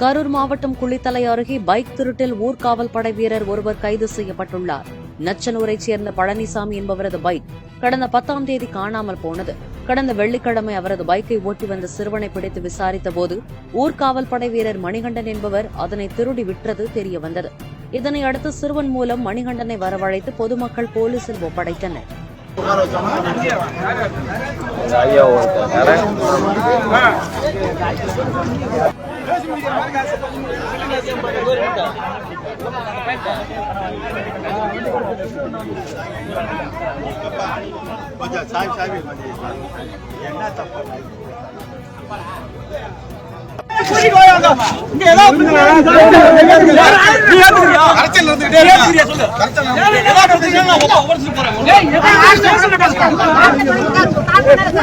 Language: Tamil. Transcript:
கரூர் மாவட்டம் குளித்தலை அருகே பைக் திருட்டில் ஊர்காவல் படை வீரர் ஒருவர் கைது செய்யப்பட்டுள்ளார். நச்சனூரைச் சேர்ந்த பழனிசாமி என்பவரது பைக் கடந்த பத்தாம் தேதி காணாமல் போனது. கடந்த வெள்ளிக்கிழமை அவரது பைக்கை ஓட்டி வந்த சிறுவனை பிடித்து விசாரித்த போது ஊர்காவல் படை வீரர் மணிகண்டன் என்பவர் அதனை திருடி விற்றது தெரியவந்தது இதனை அடுத்து சிறுவன் மூலம் மணிகண்டனை வரவழைத்து பொதுமக்கள் போலீசில் ஒப்படைத்தனர். ஐயா ஒருத்தர் கொஞ்சம் சாமி சாமி கொஞ்சம் என்ன தப்பு அரசியல் இருந்துகிட்டே சாமி தம்பி எங்க பயப்பாடு